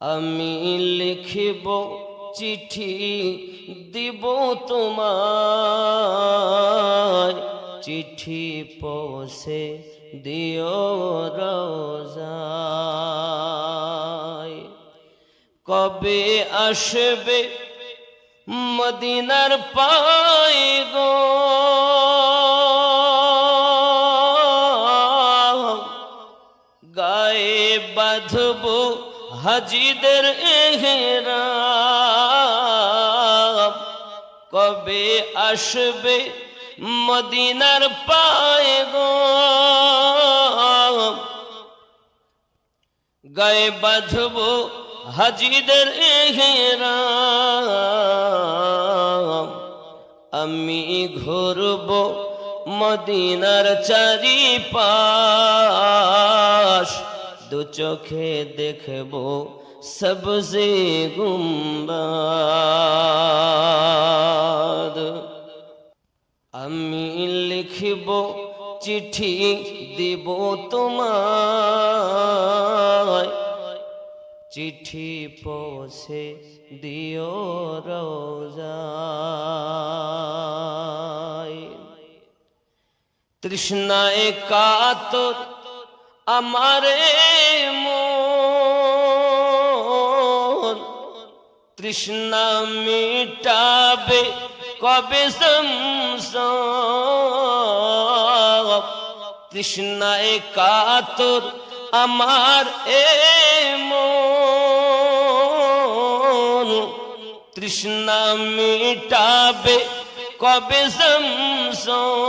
আমি লিখিব চিঠি দিব তোমার চিঠি পৌঁছে দিও রোজায়। কবে আসবে মদিনার পাই গো গায়ে বাঁধব হাজিদের এহরাম। কবে আসবে মদিনার পায় গো গায়ে বাঁধব হাজিদের এহরাম। আমি ঘুরব মদিনার চারি পাশ দু চোখে দেখব সবসে গুম্বাদ আমি লিখিব চিঠি দিব তোমায়। চিঠি পৌঁছে দিও রোজায়। তৃষ্ণায় কাতর আমারে মন তৃষ্ণা মিটাবে কবে সংসার তৃষ্ণায় কাতর আমার এ মন তৃষ্ণা মিটাবে কবে সংসার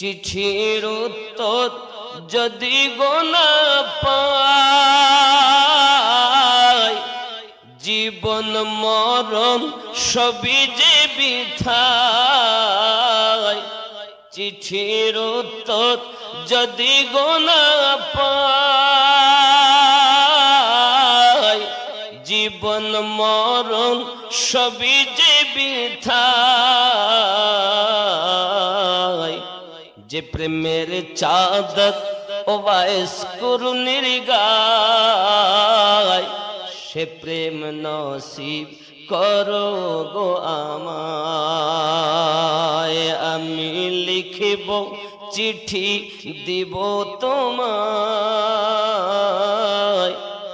চিঠির উত্তর যদি গোনা পাই, জীবন, মরণ সবই যে বিথায় চিঠির উত্তর যদি গোনা জীবন, মরণ সবই যে বিথায় যে প্রেমের চাদত ও বায়স করুনির গায় সে প্রেম নসিব করো গো আমায়। আমি লিখিব চিঠি দিব তোমায়।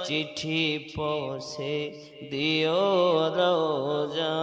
চিঠি পৌঁছে দিও রোজা।